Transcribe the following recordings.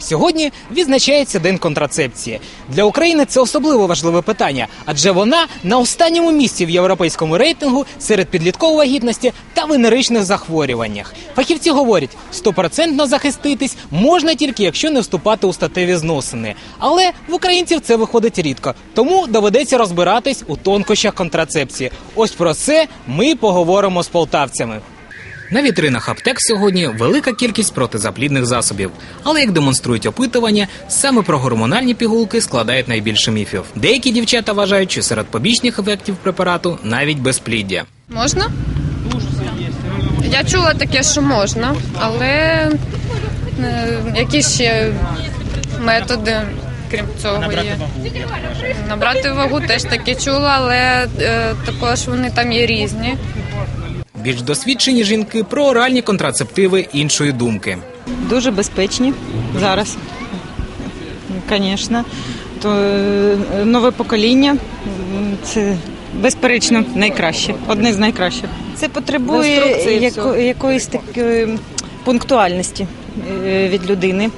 Сьогодні відзначається День контрацепції. Для України це особливо важливе питання, адже вона на останньому місці в європейському рейтингу серед підліткової вагітності та венеричних захворюваннях. Фахівці говорять, стопроцентно захиститись можна тільки якщо не вступати у статеві зносини. Але в українців це виходить рідко, тому доведеться розбиратись у тонкощах контрацепції. Ось про це ми поговоримо з полтавцями. На вітринах аптек сьогодні велика кількість протизаплідних засобів. Але як демонструють опитування, саме про гормональні пігулки складають найбільше міфів. Деякі дівчата вважають, що серед побічних ефектів препарату навіть безпліддя. Можна? Я чула таке, що можна, але е, які ще методи, крім цього, є. Набрати вагу теж таке чула, але е, також вони там є різні. Більш досвідчені жінки про оральні контрацептиви іншої думки. дуже безпечні зараз. Звісно. То е, нове покоління це безперечно найкраще, одне з найкращих. Це потребує яко, якоїсь такої пунктуальності е, від людини.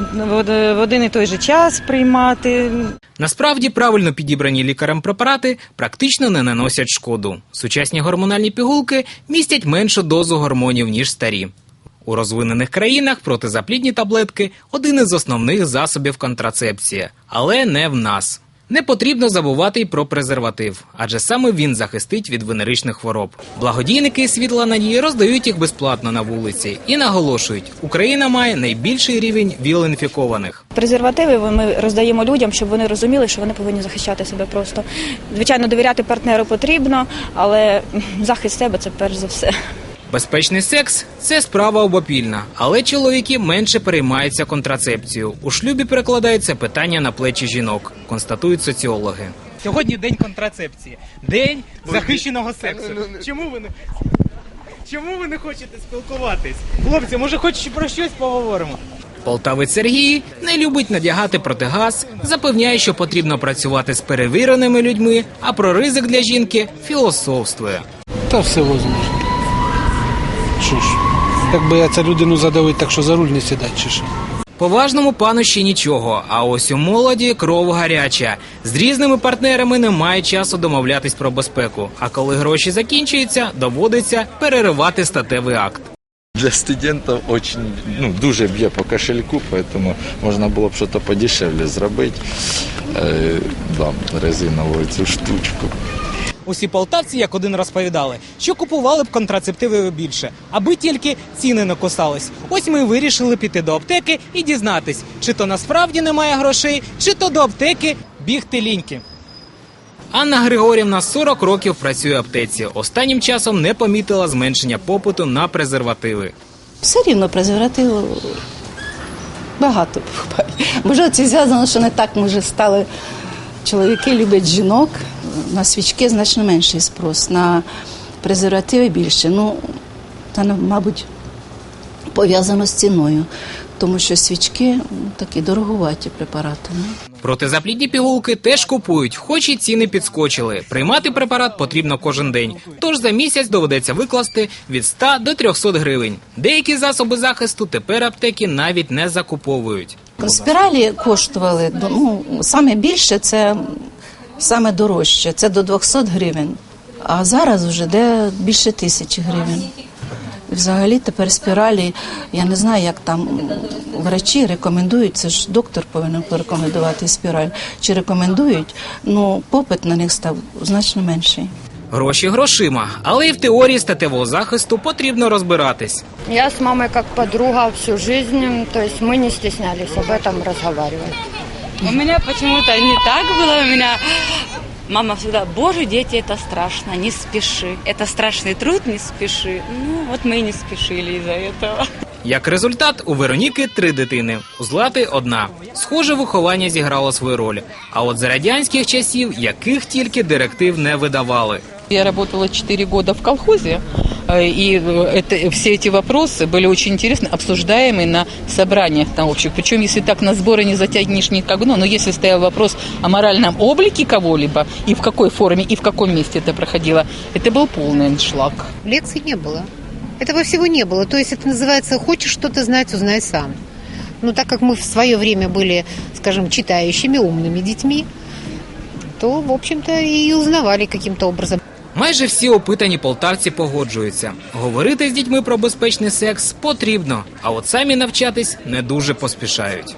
В, один і той же час приймати. Насправді правильно підібрані лікарем препарати практично не наносять шкоду. Сучасні гормональні пігулки містять меншу дозу гормонів ніж старі. У розвинених країнах протизаплідні таблетки один із основних засобів контрацепції, але не в нас. Не потрібно забувати й про презерватив, адже саме він захистить від венеричних хвороб. Благодійники світла надії роздають їх безплатно на вулиці і наголошують, Україна має найбільший рівень віл-інфікованих. Презервативи ми роздаємо людям, щоб вони розуміли, що вони повинні захищати себе просто. Звичайно, довіряти партнеру потрібно, але захист себе це перш за все. Безпечний секс це справа обопільна, але чоловіки менше переймаються контрацепцією. У шлюбі перекладається питання на плечі жінок, констатують соціологи. Сьогодні день контрацепції, день захищеного сексу. Чому ви не чому ви не хочете спілкуватись? Хлопці, може, хоч про щось поговоримо? Полтавець Сергій не любить надягати протигаз, запевняє, що потрібно працювати з перевіреними людьми, а про ризик для жінки філософствує. Та все возможно. Що ж, як би я це людину задавити, так що за руль не сідати чи що. Поважному пану ще нічого, а ось у молоді кров гаряча. З різними партнерами немає часу домовлятись про безпеку. А коли гроші закінчуються, доводиться переривати статевий акт. Для студентів очень, ну, дуже б'є по кошельку, поэтому можна було б щось подешевле зробити. Е, да, резинову цю штучку. Усі полтавці, як один розповідали, що купували б контрацептиви більше, аби тільки ціни не кусались. Ось ми вирішили піти до аптеки і дізнатись, чи то насправді немає грошей, чи то до аптеки бігти ліньки. Анна Григорівна 40 років працює в аптеці. Останнім часом не помітила зменшення попиту на презервативи. Все рівно презервативу багато буває. Може, це зв'язано, що не так може стали. Чоловіки люблять жінок, на свічки значно менший спрос, на презервативи більше. Ну, та, ну, мабуть, пов'язано з ціною, тому що свічки ну, такі дороговаті препарати. Ну. Протизаплідні пігулки теж купують, хоч і ціни підскочили. Приймати препарат потрібно кожен день. Тож за місяць доведеться викласти від 100 до 300 гривень. Деякі засоби захисту тепер аптеки навіть не закуповують. Спіралі коштували ну, саме більше, це саме дорожче, це до 200 гривень. А зараз вже де більше тисячі гривень. Взагалі тепер спіралі, я не знаю, як там врачі рекомендують, це ж доктор повинен порекомендувати спіраль. Чи рекомендують, ну попит на них став значно менший. Гроші грошима, але і в теорії статевого захисту потрібно розбиратись. Я с мамой как подруга всю жизнь, то есть мы не стеснялись об этом разговаривать. У меня почему-то не так было. У меня мама всегда, боже, дети, это страшно, не спеши. Это страшный труд, не спеши. Ну, вот мы и не спешили из-за этого. Як результат, у Вероніки три дитини, у Злати одна. Схоже, виховання зіграло свою роль. А от за радянських часів яких тільки директив не видавали. Я работала 4 года в колхозе, э, и э, это, все эти вопросы были очень интересны, обсуждаемые на собраниях там общих. Причем, если так на сборы не затягнешь ну, но если стоял вопрос о моральном облике кого-либо, и в какой форме, и в каком месте это проходило, это был полный аншлаг. Лекций не было. Этого всего не было. То есть это называется «хочешь что-то знать, узнай сам». Ну, так как мы в свое время были, скажем, читающими, умными детьми, то, в общем-то, и узнавали каким-то образом. Майже всі опитані полтавці погоджуються. Говорити з дітьми про безпечний секс потрібно, а от самі навчатись не дуже поспішають.